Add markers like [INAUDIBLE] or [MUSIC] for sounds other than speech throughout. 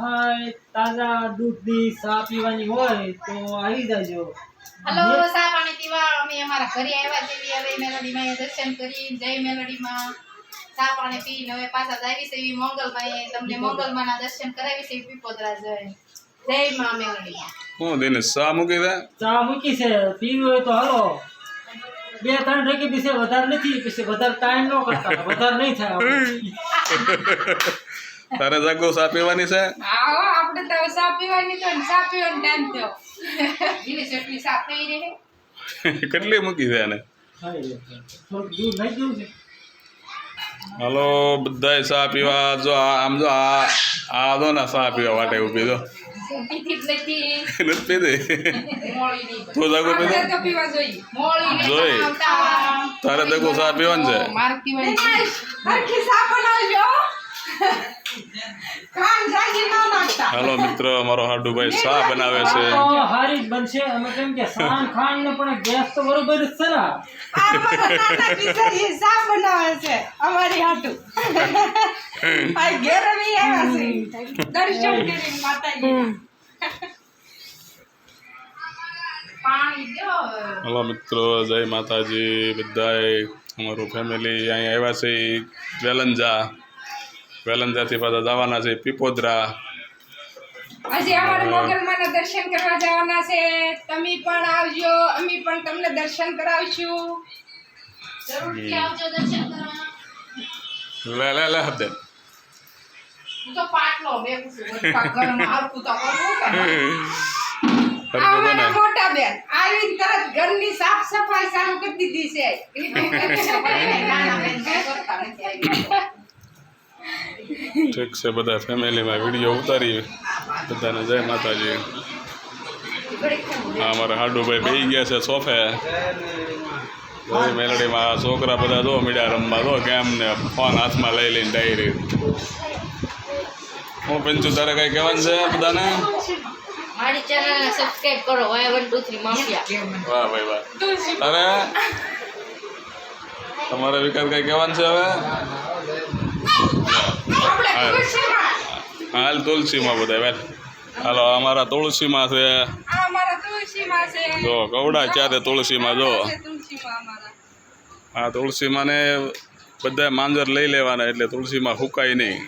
હાય તાજા દૂધની ચા પીવાની હોય તો આવી જજો. હલો ચા પાણી પીવા અમે અમારા ઘરે આવ્યા જેવી હવે મેલડીમાં દર્શન કરી જય મેલડીમાં ચા પાણી પીને હવે પાછા જાવી છે. એવી મંગલમાં તમને મંગલમાંના દર્શન કરાવી છે. પીપોદરા જય જય માં મેલોડી હું દેને ચા મૂકી દે? ચા મૂકી છે. પીવી હોય તો હાલો. બે ત્રણ ટકે પીસે વધારે નથી પીસે. વધારે ટાઈમ ન કરતા વધારે નહીં થાય. [LAUGHS] તારે જાગો શા પીવાની છે? આવો આપણે તો ચા પીવાની તો ચા પીવાનો ટાઈમ થયો. જીની ચટણી થઈ રહે [LAUGHS] કેટલી મૂકી છે એને? હલો બધા થોડુંક દૂધ નાખી દઉં છે હાલો બધાય ચા પીવા જો આ આમ જો આ આ જો ને સા પીવા માટે ઊભી દો. તારે દગો સા પીવાની છે? અમારો હાલો મિત્ર મારો હાડુભાઈ ચા બનાવે છે. હારી જ બનશે. અમે કેમ કે સાન ખાન ને પણ ગેસ તો બરોબર જ છે ને. ચા બનાવે છે અમારી હાટુ. આ ઘેર આવી આવ્યા છે. દર્શન કરીને માતાજી પાણી મિત્રો જય માતાજી. બધાય અમારું ફેમિલી અહીંયા આવ્યા છે. વેલંજા. વેલંજાથી પાછા જવાના છે પીપોદરા. આજે અમારે મોગલમાના દર્શન કરવા જવાના છે. તમે પણ આવજો અમે પણ તમને દર્શન કરાવશું. જરૂરથી આવજો દર્શન કરવા લે લે લે હદે તો પાટલો અમારા [LAUGHS] મોટા બેન. આવીને તરત ઘરની સાફ સફાઈ ચાલુ કરી દીધી છે [LAUGHS] [LAUGHS] નાના બેન કાંઈ કરતા નથી આવી. ઠીક છે બધા ફેમિલીમાં વીડિયો ઉતારી બધાને જય માતાજી. હા અમારા હાડુભાઈ બેસી ગયા છે સોફે. મેલડીમાં છોકરા બધા જો મીડિયા રમવા દો કેમ ને ફોન હાથમાં લઈ લઈને ડાયરી હું પંચુ તારે કઈ કહેવાનું છે બધાને? મારી ચેનલને સબસ્ક્રાઇબ કરો Y one two three mafia. વાહ ભાઈ વાહ. અરે તમારે વિકાસ કઈ કહેવાનું છે હવે? હાલ. તુલસીમાં. બધા વેલ હાલો અમારા તુલસીમાં છે. જો કવડા ચારે તુલસીમાં જો. છે તુલસીમાં ને બધા માંજર લઈ લેવાના એટલે તુલસીમાં હુકાય નહીં.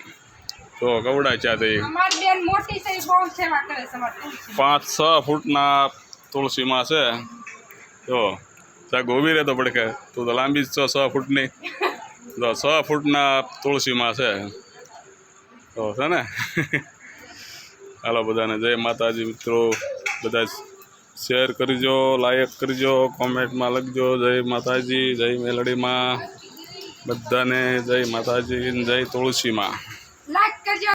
તો કવડા ચા થઈ અમારી બેન મોટી છે ઈ બહુ સેવા કરે છે અમારી તુલસી પાંચ છ ફૂટના તુલસીમાં છે. જો ત્યાં ગોવી રહેતો પડકે તું તો લાંબી જ છો છ ફૂટની. તો છ ફૂટના તુલસીમાં છે. તો છે ને? હાલો બધાને, જય માતાજી મિત્રો. બધા શેર કરજો, લાયક કરજો, કોમેન્ટમાં લખજો. જય માતાજી, જય મેલડીમાં. બધાને જય માતાજી, જય તુલસીમાં.